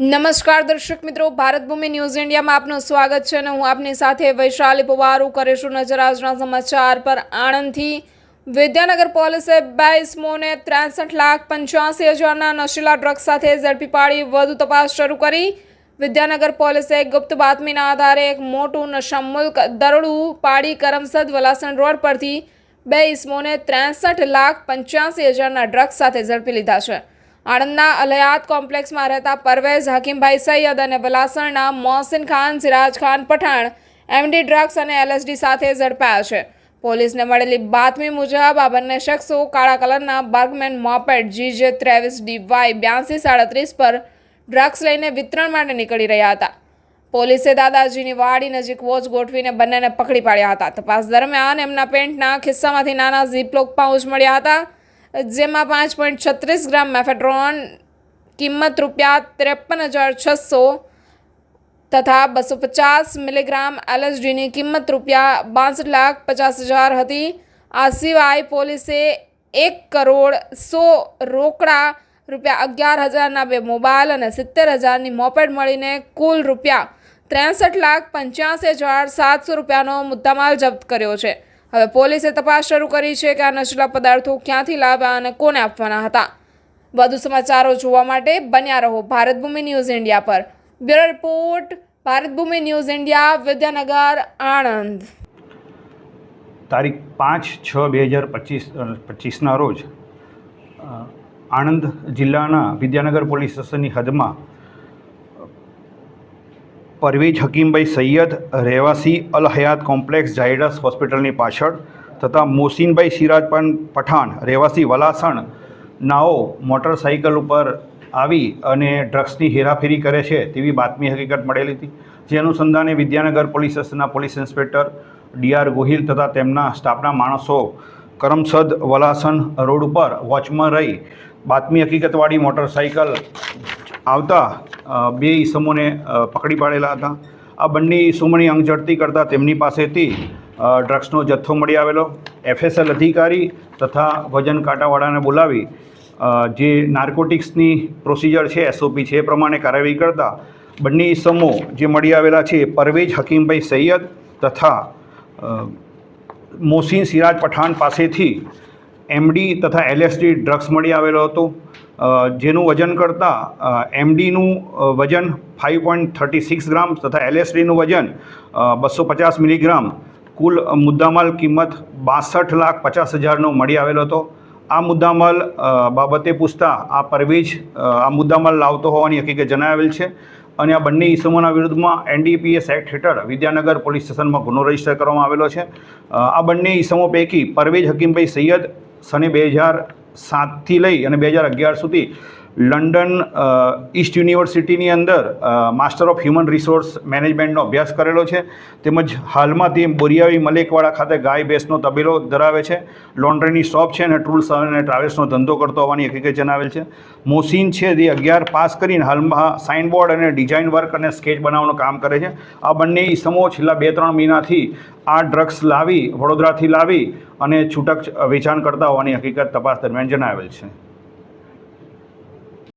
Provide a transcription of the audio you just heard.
નમસ્કાર દર્શક મિત્રો, ભારત ભૂમિ ન્યૂઝ ઇન્ડિયામાં આપનું સ્વાગત છે અને હું આપની સાથે વૈશાલી પવારું કરીશું નજર આજના સમાચાર પર. આણંદથી વિદ્યાનગર પોલીસે બાઈસ મોને ત્રેસઠ લાખ પંચ્યાસી હજારના નશીલા ડ્રગ્સ સાથે ઝડપી પાડી વધુ તપાસ શરૂ કરી. વિદ્યાનગર પોલીસે ગુપ્ત બાતમીના આધારે એક મોટું નશામુલ્ક દરોડું પાડી કરમસદ વલાસણ રોડ પરથી બે ઇસમોને ત્રેસઠ લાખ પંચ્યાસી હજારના ડ્રગ્સ સાથે ઝડપી લીધા છે. આણંદના અલયાત કોમ્પ્લેક્સમાં રહેતા પરવેઝ હકીમભાઈ સૈયદ અને વલાસણના મોહસિન ખાન, સિરાજ ખાન પઠાણ, એમડી ડ્રગ્સ અને એલએસડી સાથે ઝડપાયા છે. પોલીસને મળેલી બાતમી મુજબ આ બંને શખ્સો કાળા કલરના બર્ગમેન મોપેડ જીજે ત્રેવીસ ડી વાય બ્યાસી સાડત્રીસ પર ડ્રગ્સ લઈને વિતરણ માટે નીકળી રહ્યા હતા. પોલીસે દાદાજીની વાડી નજીક વોચ ગોઠવીને બંનેને પકડી પાડ્યા હતા. તપાસ દરમિયાન એમના પેન્ટના ખિસ્સામાંથી નાના ઝીપલોક પાઉચ મળ્યા હતા. જેમાં પાંચ પોઈન્ટ છત્રીસ ગ્રામ મેફેડ્રોન, કિંમત રૂપિયા ત્રેપન હજાર છસો તથા બસો પચાસ મિલીગ્રામ એલએસડીની કિંમત રૂપિયા બાસઠ લાખ પચાસ હજાર હતી. આ સિવાય પોલીસે એક કરોડ સો રોકડા રૂપિયા અગિયાર હજારના બે મોબાઈલ અને સિત્તેર હજારની મોપેડ મળીને કુલ રૂપિયા ત્રેસઠ લાખ પંચ્યાસી હજાર સાતસો રૂપિયાનો મુદ્દામાલ જપ્ત કર્યો છે. હવે પોલીસે તપાસ શરૂ કરી છે કે આ નશીલા પદાર્થો ક્યાંથી લાવ્યા અને કોને આપવાના હતા. વધુ સમાચારો જોવા માટે બન્યા રહો ભારત ભૂમિ ન્યૂઝ ઇન્ડિયા પર. Bureau report, Bharat Bhumi news India, Vidyanagar, Anand. તારીખ પાંચ છ બે હજાર પચીસ પચીસના રોજ આણંદ જિલ્લાના વિદ્યાનગર પોલીસ સ્ટેશનની હદમાં પરવેજ હકીમભાઈ સૈયદ રહેવાસી અલ હયાત કોમ્પ્લેક્સ ઝાયડસ હોસ્પિટલની પાછળ તથા મોસીનભાઈ સિરાજપન પઠાણ રહેવાસી વલાસણ નાઓ મોટરસાઇકલ ઉપર આવી અને ડ્રગ્સની હેરાફેરી કરે છે તેવી બાતમી હકીકત મળેલી હતી. જે અનુસંધાને વિદ્યાનગર પોલીસ સ્ટેશનના પોલીસ ઇન્સ્પેક્ટર ડીઆર ગોહિલ તથા તેમના સ્ટાફના માણસો કરમસદ વલાસણ રોડ ઉપર વોચમાં રહી. બાતમી હકીકતવાળી મોટરસાઇકલ આવતા બે ઈસમોને પકડી પાડેલા હતા. આ બંને ઈસમોની અંગ ઝડતી કરતાં તેમની પાસેથી ડ્રગ્સનો જથ્થો મળી આવેલો. એફએસએલ અધિકારી તથા વજન કાંટાવાળાને બોલાવી જે નાર્કોટિક્સની પ્રોસિજર છે, એસઓપી છે, એ પ્રમાણે કાર્યવાહી કરતા, બંને ઈસમો જે મળી આવેલા છે પરવેજ હકીમભાઈ સૈયદ તથા મોસીન સિરાજ પઠાણ પાસેથી એમડી તથા એલએસડી ડ્રગ્સ મળી આવેલો હતો. જેનું વજન કરતાં એમડીનું વજન five point thirty six gram તથા એલએસડીનું વજન બસો પચાસ મિલીગ્રામ કુલ મુદ્દામાલ કિંમત બાસઠ લાખ પચાસ હજારનો મળી આવેલો હતો. આ મુદ્દામાલ બાબતે પૂછતા આ પરવેજ આ મુદ્દામાલ લાવતો હોવાની હકીકત જણાવેલ છે અને આ બંને ઈસમોના વિરુદ્ધમાં એનડીપીએસ એક્ટ હેઠળ વિદ્યાનગર પોલીસ સ્ટેશનમાં ગુનો રજિસ્ટર કરવામાં આવેલો છે. આ બંને ઈસમો પૈકી પરવેજ હકીમભાઈ સૈયદ સને બે હજાર સાતથી લઈ અને બે હજાર અગિયાર સુધી લંડન ઈસ્ટ યુનિવર્સિટીની અંદર માસ્ટર ઓફ હ્યુમન રિસોર્સ મેનેજમેન્ટનો અભ્યાસ કરેલો છે. તેમજ હાલમાં તે બોરિયાવી મલેકવાડા ખાતે ગાય ભેંસનો તબેલો ધરાવે છે. લોન્ડ્રીની શોપ છે અને ટૂલ્સ અને ટ્રાવેલ્સનો ધંધો કરતો હોવાની હકીકત જણાવેલ છે. મોસીન છે તે અગિયાર પાસ કરીને હાલમાં સાઇનબોર્ડ અને ડિઝાઇન વર્ક અને સ્કેચ બનાવવાનું કામ કરે છે. આ બંને ઈસમો છેલ્લા બે ત્રણ મહિનાથી આ ડ્રગ્સ લાવી, વડોદરાથી લાવી અને છૂટક વેચાણ કરતા હોવાની હકીકત તપાસ દરમિયાન જણાવેલ છે.